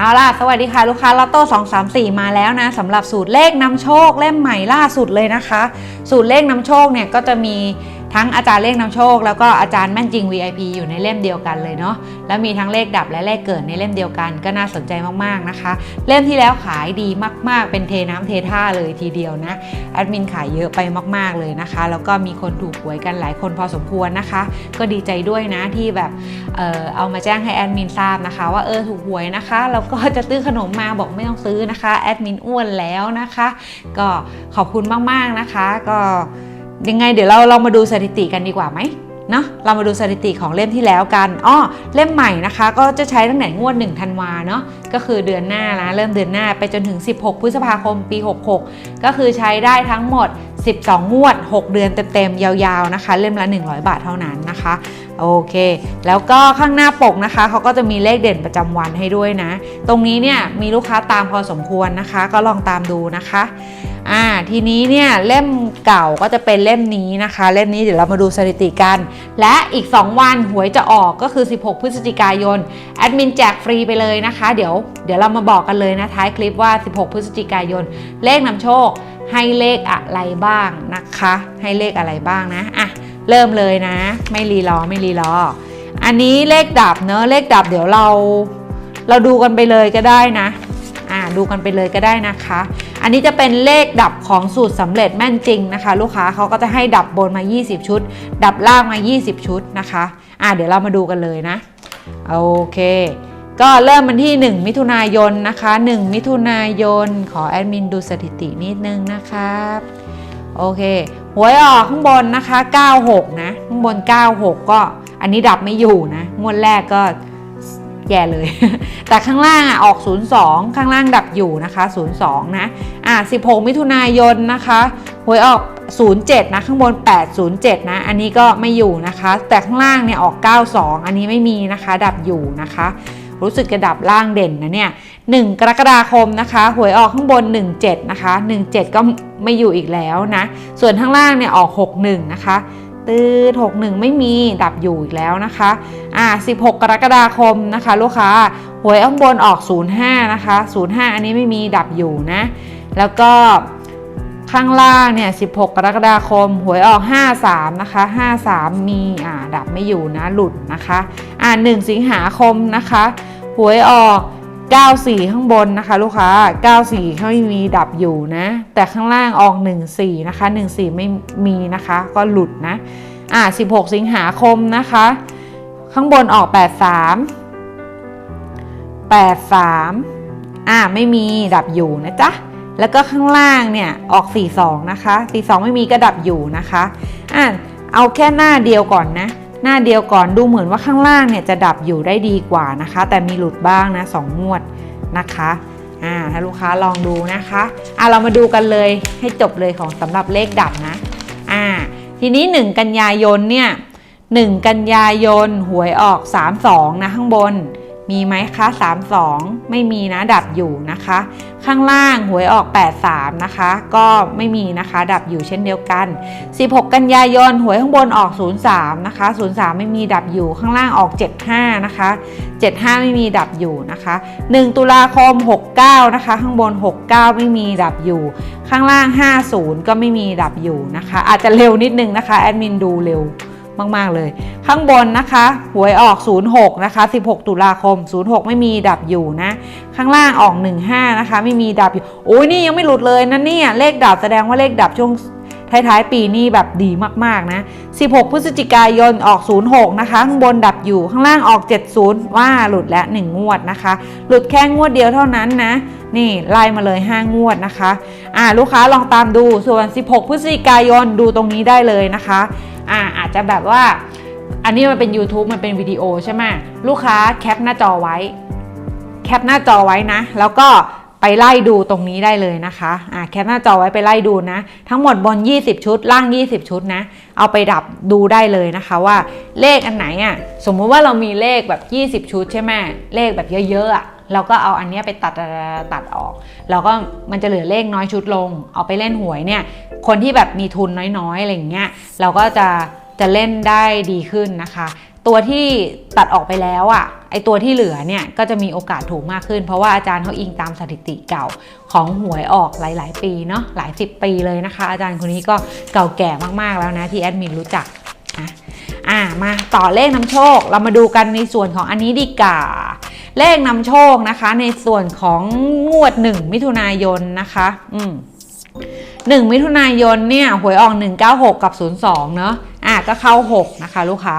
เอาล่ะ สวัสดีค่ะ ลูกค้าลอตโต้234 มาแล้วนะสำหรับสูตรเลขนำโชคเล่มใหม่ล่าสุดเลยนะคะ สูตรเลขนำโชคเนี่ยก็จะมี ทั้งอาจารย์เลขนำโชค แล้วก็อาจารย์แม่นจริง VIP อยู่ในเล่มเดียวกันเลยเนาะแล้วมีทั้งเลขดับและเลขเกิดในเล่มเดียวกัน ก็น่าสนใจมากๆนะคะ เล่มที่แล้วขายดีมากๆ เป็นเทน้ำเทท่าเลยทีเดียวนะแอดมินขายเยอะไปมาก ๆเลยนะคะ แล้วก็มีคนถูกหวยกันหลายคนพอสมควรนะคะ ก็ดีใจด้วยนะที่แบบเออเอามาแจ้งให้แอดมินทราบนะคะ ว่าเออถูกหวยนะคะแล้วก็จะซื้อขนมมาบอกไม่ต้องซื้อนะคะแอดมินอ้วนแล้วนะคะ ก็ขอบคุณมากๆนะคะ ก็ ยังไงเดี๋ยวเราเรามาดูสถิติกันดีกว่าไหมเนาะเรามาดูสถิติของเล่มที่แล้วกันอ้อเล่มใหม่นะคะ ก็จะใช้ตั้งแต่งวด1ธันวาเนาะก็คือเดือนหน้านะเริ่มเดือนหน้าไปจนถึง 16 พฤษภาคมปี 66 ก็คือใช้ได้ทั้งหมด 12 งวด 6 เดือนเต็มๆยาวๆนะคะ เล่มละ 100 บาทเท่านั้นนะคะโอเค แล้วก็ข้างหน้าปกนะคะเขาก็จะมีเลขเด่นประจำวันให้ด้วยนะ ตรงนี้เนี่ยมีลูกค้าตามพอสมควรนะคะ ก็ลองตามดูนะคะ อ่าทีนี้เนี่ยเล่มเก่าก็จะเป็นเล่มนี้นะคะ เล่มนี้เดี๋ยวเรามาดูสถิติกัน และอีก 2 วันหวยจะออกก็คือ 16 พฤศจิกายนแอดมินแจกฟรีไปเลยนะคะ เดี๋ยวเดี๋ยวเรามาบอกกันเลยนะท้ายคลิปว่า 16 พฤศจิกายน เลขนำโชคให้เลขอะไรบ้างนะคะ ให้เลขอะไรบ้างนะอะเริ่มเลยนะ ไม่รีรอไม่รีรอ อันนี้เลขดับเนอะเลขดับเดี๋ยวเรา เราดูกันไปเลยก็ได้นะอ่าดูกันไปเลยก็ได้นะคะ อันนี้จะเป็นเลขดับของสูตรสำเร็จแม่นจริงนะคะ ลูกค้าเขาก็จะให้ดับบนมา 20 ชุด ดับล่างมา 20 ชุดนะคะอ่าเดี๋ยวเรามาดูกันเลยนะโอเค ก็เริ่มมันที่ 1 มิถุนายนนะคะ 1 มิถุนายน ขอแอดมินดูสถิตินิดนึงนะครับโอเคหวยออกข้างบนนะคะ 96 นะ ข้างบน 96 ก็อันนี้ดับไม่อยู่นะ งวดแรกก็ แย่เลย แต่ข้างล่างอะออก 02 ข้างล่างดับอยู่นะคะ 02 นะ อะ 16 มิถุนายนนะคะหวยออก 07 นะ ข้างบน 807 นะ อันนี้ก็ไม่อยู่นะคะ แต่ข้างล่างเนี่ยออก 92 อันนี้ไม่มีนะคะ ดับอยู่นะคะรู้สึกจะดับล่างเด่นนะเนี่ย 1 กรกฎาคมนะคะ หวยออกข้างบน 17 นะคะ 17 ก็ไม่อยู่อีกแล้วนะ ส่วนข้างล่างเนี่ยออก 61 นะคะ ตืด61 ไม่มีดับอยู่อีกแล้วนะคะอ่า16 กรกฎาคมนะคะ ลูกค้าหวยข้างบนออก 05 นะคะ 05 อันนี้ไม่มีดับอยู่นะ แล้วก็ข้างล่างเนี่ย 16 กรกฎาคม หวยออก 53 นะคะ 53 มีอ่าดับไม่อยู่นะ หลุดนะคะ อ่า 1 สิงหาคมนะคะ หวยออก 94 ข้างบนนะคะ ลูกค้า 94เขาไม่มีดับอยู่นะ แต่ข้างล่างออก 14 นะคะ 14 ไม่มีนะคะ ก็หลุดนะ อ่า 16 สิงหาคมนะคะ ข้างบนออก 83 83 อ่า ไม่มีดับอยู่นะจ๊ะ แล้วก็ข้างล่างเนี่ยออก 42 นะคะ 42 ไม่มีก็ดับอยู่นะคะ อ่าเอาแค่หน้าเดียวก่อนนะ หน้าเดียวก่อนดูเหมือนว่าข้างล่างเนี่ยจะดับอยู่ได้ดีกว่านะคะ แต่มีหลุดบ้างนะสองงวดนะคะอ่าถ้าลูกค้าลองดูนะคะอ่าเรามาดูกันเลยให้จบเลยของสำหรับเลขดับนะอ่าทีนี้ 1 กันยายนเนี่ย1กันยายนหวยออก 32 นะข้างบน มีไหมคะ 32 ไม่มีนะดับอยู่นะคะ ข้างล่างหวยออก 83 นะคะ ก็ไม่มีนะคะดับอยู่เช่นเดียวกัน 16 กันยายนหวยข้างบนออก 03 นะคะ 03 ไม่มีดับอยู่ข้างล่างออก 75 นะคะ 75 ไม่มีดับอยู่นะคะ 1 ตุลาคม 69 นะคะ ข้างบน 69 ไม่มีดับอยู่ ข้างล่าง 50 ก็ไม่มีดับอยู่นะคะ อาจจะเร็วนิดนึงนะคะแอดมินดูเร็ว มาก ๆ เลย ข้างบนนะคะหวยออก 06 นะคะ 16 ตุลาคม 06 ไม่มีดับอยู่นะ ข้างล่างออก 15 นะคะ ไม่มีดับอยู่ โอ้ยนี่ยังไม่หลุดเลยนะเนี่ย เลขดับแสดงว่าเลขดับช่วงท้ายๆ ปีนี่แบบดีมากๆนะ 16 พฤศจิกายนออก 06 นะคะ ข้างบนดับอยู่ ข้างล่างออก 70 ว่าหลุดแล้ว 1 งวดนะคะ หลุดแค่งวดเดียวเท่านั้นนะ นี่ไล่มาเลย 5 งวดนะคะ อ่าลูกค้าลองตามดู ส่วน 16 พฤศจิกายนดูตรงนี้ได้เลยนะคะ อ่าอาจจะแบบว่า อันนี้มันเป็น YouTube มันเป็นวิดีโอใช่ไหมลูกค้าแคปหน้าจอไว้ แคปหน้าจอไว้นะ แล้วก็ไปไล่ดูตรงนี้ได้เลยนะคะอ่าแคปหน้าจอไว้ไปไล่ดูนะ ทั้งหมดบน 20 ชุด ล่าง 20 ชุดนะ เอาไปดับดูได้เลยนะคะว่าเลขอันไหนอะ สมมุติว่าเรามีเลขแบบ 20 ชุดใช่ไหมเลขแบบเยอะๆอะ เราก็เอาอันนี้ไปตัดตัดออกแล้วก็มันจะเหลือเลขน้อยชุดลง เอาไปเล่นหวยเนี่ย คนที่แบบมีทุนน้อยๆอะไรอย่างเงี้ยเราก็จะจะเล่นได้ดีขึ้นนะคะ ตัวที่ตัดออกไปแล้วอะ่ะไอตัวที่เหลือเนี่ยก็จะมีโอกาสถูกมากขึ้น เพราะว่าอาจารย์เขาอิงตามสถิติเก่าของหวยออกหลาย ๆ ปีเนาะหลายสิบปีเลยนะคะ อาจารย์คนนี้ก็เก่าแก่มากๆแล้วนะที่แอดมินรู้จักนะ อ่ามาต่อเลขนำโชค เรามาดูกันในส่วนของอันนี้ดีกว่าเลขนำโชคนะคะ ในส่วนของงวด1มิถุนายนนะคะ อืม 1 มิถุนายนเนี่ยหวยออก 196 กับ 02 เนอะอะก็เข้า 6 นะคะ ลูกค้า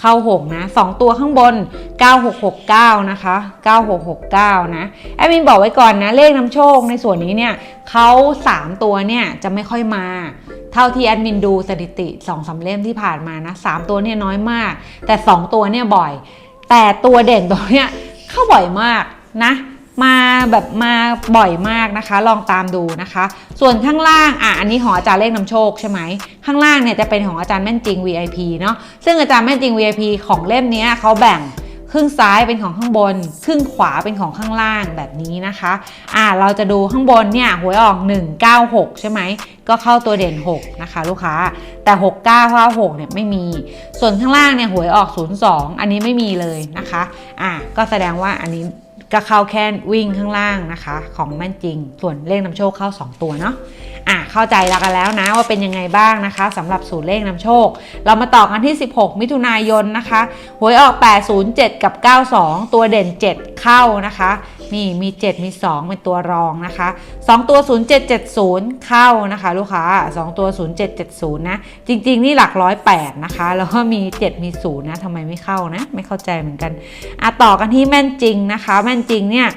เข้า 6 นะ 2 ตัวข้างบน 9669 นะคะ 9669 นะแอดมินบอกไว้ก่อนนะ เลขนำโชคในส่วนนี้เนี่ยเขา 3 ตัวเนี่ยจะไม่ค่อยมาเท่าที่แอดมินดูสถิติ2อสาเล่มที่ผ่านมานะ3ตัวเนี่ยน้อยมาก แต่ 2 ตัวเนี่ยบ่อย แต่ตัวเด่นตัวเนี้ยเข้าบ่อยมากนะ มาแบบมาบ่อยมากนะคะ ลองตามดูนะคะ ส่วนข้างล่างอะอันนี้ของอาจารย์เลขนำโชคใช่ไหมข้างล่างเนี่ยจะเป็นของอาจารย์แม่นจริง VIP เนาะซึ่งอาจารย์แม่นจริง VIP ของเล่มนี้เขาแบ่งครึ่งซ้ายเป็นของข้างบน ครึ่งขวาเป็นของข้างล่างแบบนี้นะคะ อะเราจะดูข้างบนเนี่ยหวยออก 196 ใช่ไหม ก็เข้าตัวเด่น 6 นะคะ ลูกค้า แต่ 69 56เนี่ยไม่มี ส่วนข้างล่างเนี่ยหวยออก 02 อันนี้ไม่มีเลยนะคะ อะก็แสดงว่าอันนี้ ก็เข้าแค่วิ่งข้างล่างนะคะ ของแม่นจริง ส่วนเลขนำโชคเข้า 2 ตัวเนาะอะเข้าใจแล้วกันแล้วนะว่าเป็นยังไงบ้างนะคะสำหรับสูตรเลขนำโชค เรามาต่อกันที่ 16 มิถุนายนนะคะหวยออก 807 กับ 92 ตัวเด่น 7 เข้านะคะนี่มี 7 มี 2 เป็นตัวรองนะคะ 2 ตัว 0770 เข้านะคะ ลูกค้า 2 ตัว 0770 นะ จริง ๆ นี่หลักร้อยแปดนะคะ แล้วก็มี 7 มี 0 นะทำไมไม่เข้านะ ไม่เข้าใจเหมือนกันอะต่อกันที่แม่นจริงนะคะ แม่นจริงเนี่ย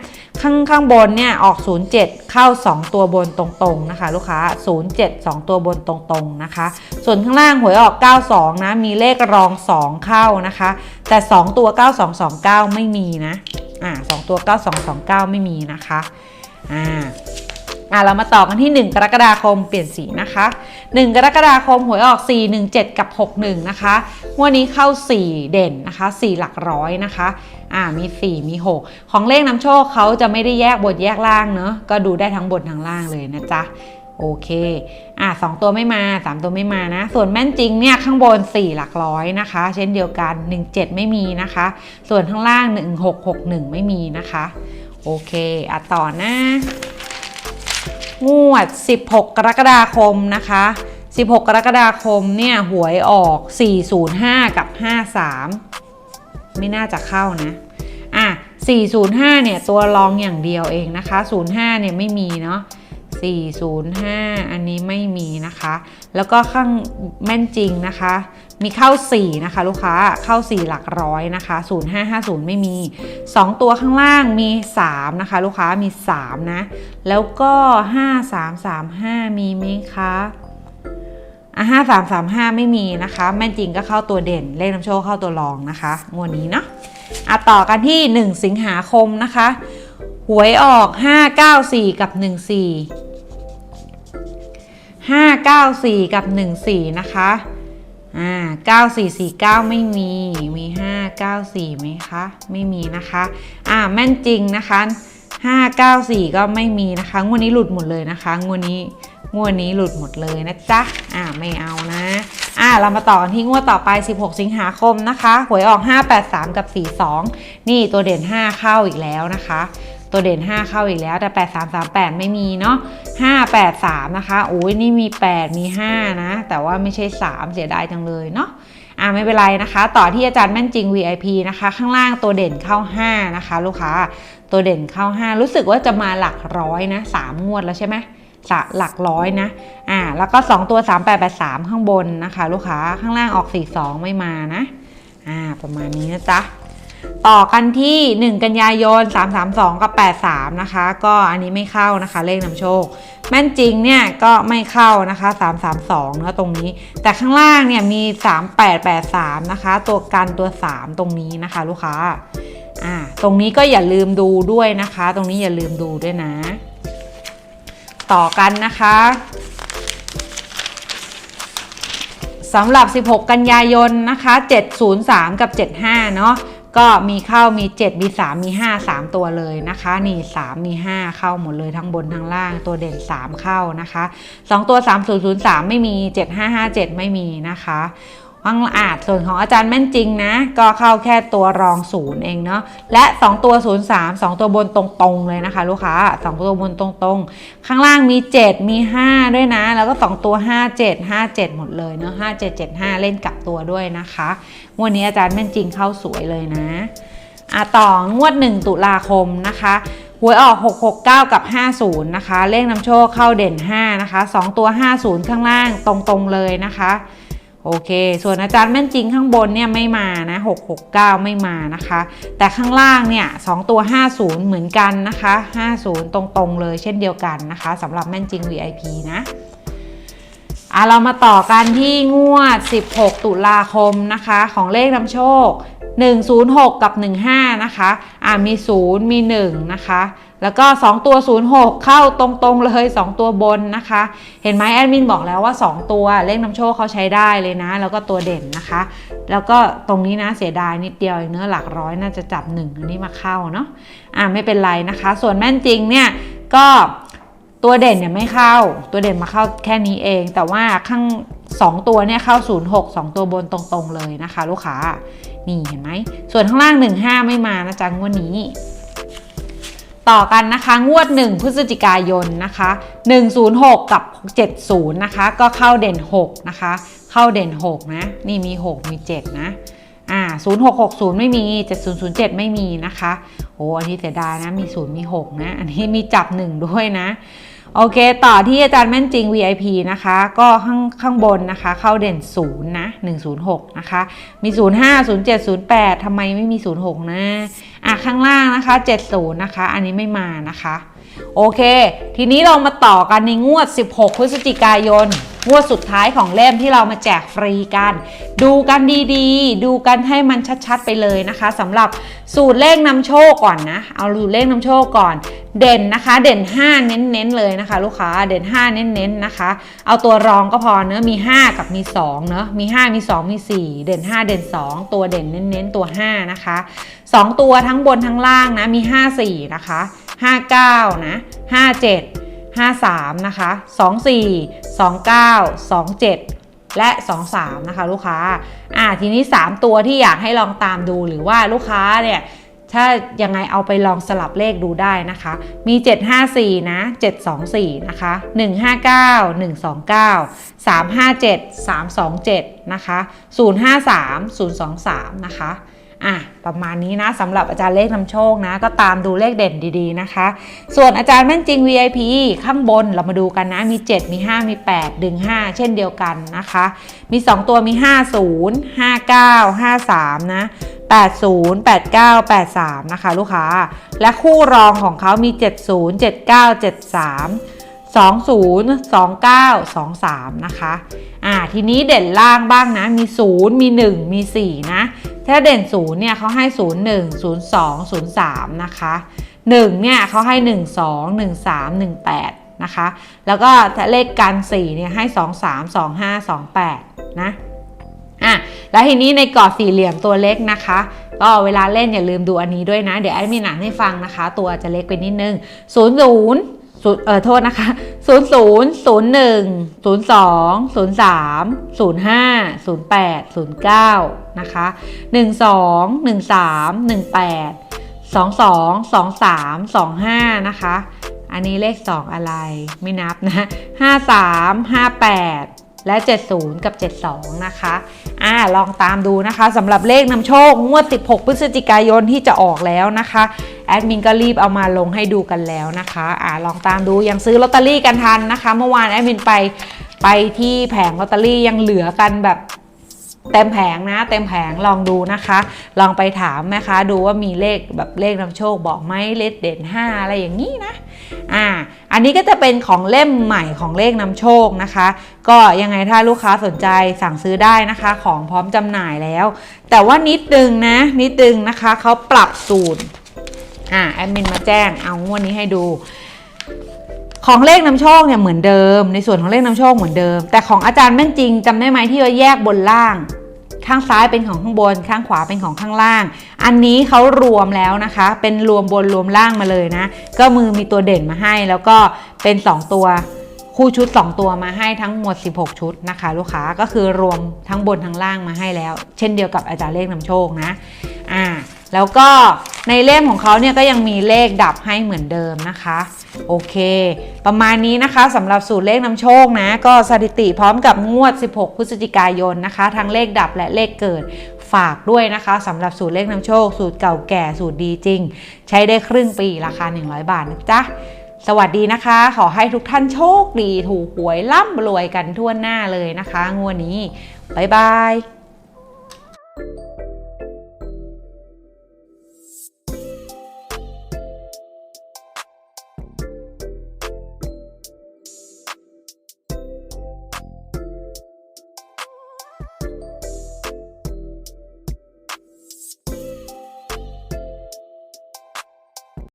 ข้างข้างบนเนี่ยออก 07 เข้า 2 ตัวบนตรงๆนะคะลูกค้า 07 2 ตัวบนตรงๆนะคะ ส่วนข้างล่างหวยออก 92 นะ มีเลขรอง 2 เข้านะคะ แต่ 2 ตัว 9229 ไม่มีนะ อ่าสองตัว 9229 ไม่มีนะคะ อ่าอ่าเรามาต่อกันที่ 1 กรกฎาคมเปลี่ยนสีนะคะ 1 กรกฎาคมหวยออก 417 กับ 61 นะคะงวันนี้เข้า 4 เด่นนะคะ 4 หลักร้อยนะคะ อ่ามี 4 มี 6 ของเลขนำโชคเขาจะไม่ได้แยกบนแยกล่างเนอะก็ดูได้ทั้งบนทั้งล่างเลยนะจ๊ะโอเค อะสองตัวไม่มา 3 ตัวไม่มานะ ส่วนแม่นจริงเนี่ยข้างบน 4 หลักร้อยนะคะ เช่นเดียวกัน 17 ไม่มีนะคะ ส่วนข้างล่าง 1661 ไม่มีนะคะ โอเค อะต่อนะ งวด 16 กรกฎาคมนะคะ 16 กรกฎาคมเนี่ยหวยออก 405 กับ 53 ไม่น่าจะเข้านะอะ405 เนี่ย ตัวรองอย่างเดียวเองนะคะ 05 เนี่ยไม่มีเนาะ405 อันนี้ไม่มีนะคะ แล้วก็ข้างแม่นจริงนะคะ มีเข้า 4 นะคะ ลูกค้าเข้า 4 หลักร้อยนะคะ 0550 ไม่มี 2 ตัวข้างล่างมี 3 นะคะ ลูกค้ามี 3 นะ แล้วก็ 5335 มีไหมคะ อะ5335ไม่มีนะคะ แม่นจริงก็เข้าตัวเด่น เลขนำโชคเข้าตัวรองนะคะงวดนี้เนาะอะต่อกันที่ 1 สิงหาคมนะคะ หวยออก 594 กับ 14 594 กับ 14 นะคะอ่า9449 ไม่มี มี 594ไหมคะ ไม่มีนะคะ อ่าแม่นจริงนะคะ 594 ก็ไม่มีนะคะ งวดนี้หลุดหมดเลยนะคะ งวดนี้ งวดนี้หลุดหมดเลยนะจ๊ะ อ่าไม่เอานะ อ่าเรามาต่อกันที่งวดต่อไป 16 สิงหาคมนะคะ หวยออก 583 กับ 42 นี่ตัวเด่น 5 เข้าอีกแล้วนะคะ ตัวเด่น 5 เข้าอีกแล้วแต่ 8338 ไม่มีเนาะ 583 นะคะโอ้ยนี่มี 8 มี 5 นะ แต่ว่าไม่ใช่ 3 เสียดายจังเลยเนาะอ่าไม่เป็นไรนะคะ ต่อที่อาจารย์แม่นจริง VIP นะคะ ข้างล่างตัวเด่นเข้า 5 นะคะ ลูกค้า ตัวเด่นเข้า 5 รู้สึกว่าจะมาหลักร้อยนะ 3 งวดแล้วใช่ไหม หลักร้อยนะอ่าแล้วก็ 2 ตัว 3883 ข้างบนนะคะ ลูกค้าข้างล่างออก 42 ไม่มานะอ่าประมาณนี้นะจ๊ะต่อกันที่ 1 กันยายน 332 กับ 83 นะคะ ก็อันนี้ไม่เข้านะคะ เลขนำโชค แม่นจริงเนี่ยก็ไม่เข้านะคะ 332เนื้อตรงนี้ แต่ข้างล่างเนี่ยมี 3883 นะคะ ตัวกันตัว 3 ตรงนี้นะคะ ลูกค้าอ่าตรงนี้ก็อย่าลืมดูด้วยนะคะ ตรงนี้อย่าลืมดูด้วยนะ ต่อกันนะคะสำหรับ 16 กันยายนนะคะ 703 กับ 75 เนาะก็มีเข้ามี 7 มี 3 มี 5 3 ตัวเลยนะคะ นี่ 3 มี 5 เข้าหมดเลยทั้งบนทั้งล่างตัวเด่น 3 เข้านะคะ 2 ตัว 3003 ไม่มี 7557 ไม่มีนะคะ ข้างอาจส่วนของอาจารย์แม่นจริงนะ ก็เข้าแค่ตัวรองศูนย์เองเนาะและ 2 ตัว 0 3 2 ตัวบนตรงๆเลยนะคะ ลูกค้า 2 ตัวบนตรงๆ ข้างล่างมี 7 มี 5 ด้วยนะ แล้วก็ 2 ตัว 5 7 5 7 หมดเลยเนาะ5 7 7 5 เล่นกลับตัวด้วยนะคะงวดนี้อาจารย์แม่นจริงเข้าสวยเลยนะอะต่องวด 1 ตุลาคมนะคะหวยออก 669 กับ 50 นะคะ เลขนำโชคเข้าเด่น 5 นะคะ 2 ตัว 50 ข้างล่างตรงๆเลยนะคะ โอเค ส่วนอาจารย์แม่นจริงข้างบนเนี่ยไม่มานะ669 ไม่มานะคะ แต่ข้างล่างเนี่ย2ตัว 50 เหมือนกันนะคะ 50 ตรงๆเลยเช่นเดียวกันนะคะสำหรับแม่นจริง VIP นะอะเรามาต่อกันที่งวด 16 ตุลาคมนะคะ ของเลขนำโชค 106 กับ 15 นะคะ อะมี 0 มี 1 นะคะ แล้วก็ 2 ตัว 06 เข้าตรงๆเลย 2 ตัวบนนะคะ เห็นไหมแอดมินบอกแล้วว่า 2 ตัวเลขนำโชคเขาใช้ได้เลยนะ แล้วก็ตัวเด่นนะคะ แล้วก็ตรงนี้นะเสียดายนิดเดียวเองเนื้อหลักร้อยน่าจะจับ1อันนี้มาเข้าเนาะอะไม่เป็นไรนะคะ ส่วนแม่นจริงเนี่ยก็ตัวเด่นเนี่ยไม่เข้า ตัวเด่นมาเข้าแค่นี้เอง แต่ว่าข้าง 2 ตัวเนี่ยเข้า 06 2 ตัวบนตรงๆเลยนะคะ ลูกค้านี่เห็นไหมส่วนข้างล่าง 15 ไม่มานะจ๊ะงวดนี้ ต่อกันนะคะ งวด 1 พฤศจิกายนนะคะ 106 กับ 70 นะคะ ก็เข้าเด่น 6 นะคะ เข้าเด่น 6 นะ นี่มี 6 มี 7 นะอ่า0660 ไม่มี 7007 ไม่มีนะคะโอ้อันนี้เสียดายนะ มี 0 มี 6 นะ อันนี้มีจับ 1 ด้วยนะ โอเค ต่อที่อาจารย์แม่นจริง VIP นะคะ ก็ข้างข้างบนนะคะ เข้าเด่น 0 นะ 106 นะคะ มี 05 07 08ทำไมไม่มี 06 นะ อะ ข้างล่างนะคะ 70 นะคะ อันนี้ไม่มานะคะ โอเค ทีนี้เรามาต่อกันในงวด 16 พฤศจิกายน งวดสุดท้ายของเล่มที่เรามาแจกฟรีกัน ดูกันดีๆ ดูกันให้มันชัดๆไปเลยนะคะสำหรับสูตรเลขนำโชคก่อนนะ เอาสูตรเลขนำโชคก่อน เด่นนะคะ เด่น 5 เน้นๆเลยนะคะ ลูกค้าเด่น 5 เน้นๆนะคะ เอาตัวรองก็พอเนอะมี 5 กับมี2เนอะมี 5 มี 2 มี 4 เด่น 5 เด่น 2 ตัวเด่นเน้นๆตัว 5 นะคะ 2 ตัวทั้งบนทั้งล่างนะมี 5 4 นะคะ 59 นะ 57 53 นะคะ 24 29 27 และ 23 นะคะ ลูกค้า อ่า ทีนี้ 3 ตัวที่อยากให้ลองตามดูหรือว่าลูกค้าเนี่ย ถ้ายังไงเอาไปลองสลับเลขดูได้นะคะ มี 754 นะ 724 นะคะ 159 129 357 327 นะคะ 053 023 นะคะ อะประมาณนี้นะสำหรับอาจารย์เลขนำโชคนะ ก็ตามดูเลขเด่นดีๆนะคะ ส่วนอาจารย์แม่นจริง VIP ข้างบนเรามาดูกันนะมี 7 มี 5 มี 8 ดึง 5 เช่นเดียวกันนะคะ มี 2 ตัวมี 50 59 53 นะ 80 89 83 นะคะ ลูกค้า และคู่รองของเขามี 70 79 73 20 29 23 นะคะ อ่า ทีนี้เด่นล่างบ้างนะ มี 0 มี 1 มี 4 นะ ถ้าเด่น 0 เนี่ยเขาให้ 0 1 0 2 0 3 นะคะ 1 เนี่ยเขาให้ 1 2 1 3 1 8 นะคะ แล้วก็เลขกัน 4 เนี่ยให้ 2 3 2 5 2 8 นะ อะ แล้วทีนี้ในกรอบสี่เหลี่ยมตัวเล็กนะคะก็เวลาเล่นอย่าลืมดูอันนี้ด้วยนะ เดี๋ยวแอดมินอ่านให้ฟังนะคะ ตัวจะเล็กไปนิดนึง 0 0ศูนย์ เออโทษนะคะ 0 0 0 1 0 2 0 3 0 5 0 8 0 9 นะคะ 1 2 1 3 1 8 2 2 2 3 2 5 นะคะ อันนี้เลข 2 อะไรไม่นับนะ 5 3 5 8 และ 70 กับ 72 นะคะ อ่า ลองตามดูนะคะสำหรับเลขนำโชคงวด 16 พฤศจิกายนที่จะออกแล้วนะคะ แอดมินก็รีบเอามาลงให้ดูกันแล้วนะคะอ่าลองตามดูยังซื้อลอตเตอรี่กันทันนะคะ เมื่อวานแอดมินไปไปที่แผงลอตเตอรี่ยังเหลือกันแบบเต็มแผงนะ เต็มแผงลองดูนะคะ ลองไปถามแม่ค้าดูว่ามีเลขแบบเลขนำโชคบอกไหมเลขเด่น 5 อะไรอย่างนี้นะอ่าอันนี้ก็จะเป็นของเล่มใหม่ของเลขนำโชคนะคะ ก็ยังไงถ้าลูกค้าสนใจสั่งซื้อได้นะคะ ของพร้อมจำหน่ายแล้ว แต่ว่านิดนึงนะนิดนึงนะคะเขาปรับสูตร อ่าแอดมินมาแจ้งเอางวดนี้ให้ดู ของเลขนำโชคเนี่ยเหมือนเดิม ในส่วนของเลขนำโชคเหมือนเดิม แต่ของอาจารย์แม่นจริงจำได้ไหมที่ว่าแยกบนล่าง ข้างซ้ายเป็นของข้างบน ข้างขวาเป็นของข้างล่าง อันนี้เขารวมแล้วนะคะ เป็นรวมบนรวมล่างมาเลยนะ ก็มือมีตัวเด่นมาให้ แล้วก็เป็น 2 ตัวคู่ชุด 2 ตัวมาให้ทั้งหมด 16 ชุดนะคะ ลูกค้าก็คือรวมทั้งบนทั้งล่างมาให้แล้ว เช่นเดียวกับอาจารย์เลขนำโชคนะอ่า แล้วก็ในเล่มของเขาเนี่ยก็ยังมีเลขดับให้เหมือนเดิมนะคะ โอเค ประมาณนี้นะคะสำหรับสูตรเลขนำโชคนะ ก็สถิติพร้อมกับงวด 16 พฤศจิกายนนะคะ ทั้งเลขดับและเลขเกิดฝากด้วยนะคะสำหรับสูตรเลขนำโชค สูตรเก่าแก่สูตรดีจริง ใช้ได้ครึ่งปีราคา 100 บาทนะจ๊ะสวัสดีนะคะ ขอให้ทุกท่านโชคดี ถูกหวยร่ำรวยกันทั่วหน้าเลยนะคะ งวดนี้ บ๊ายบาย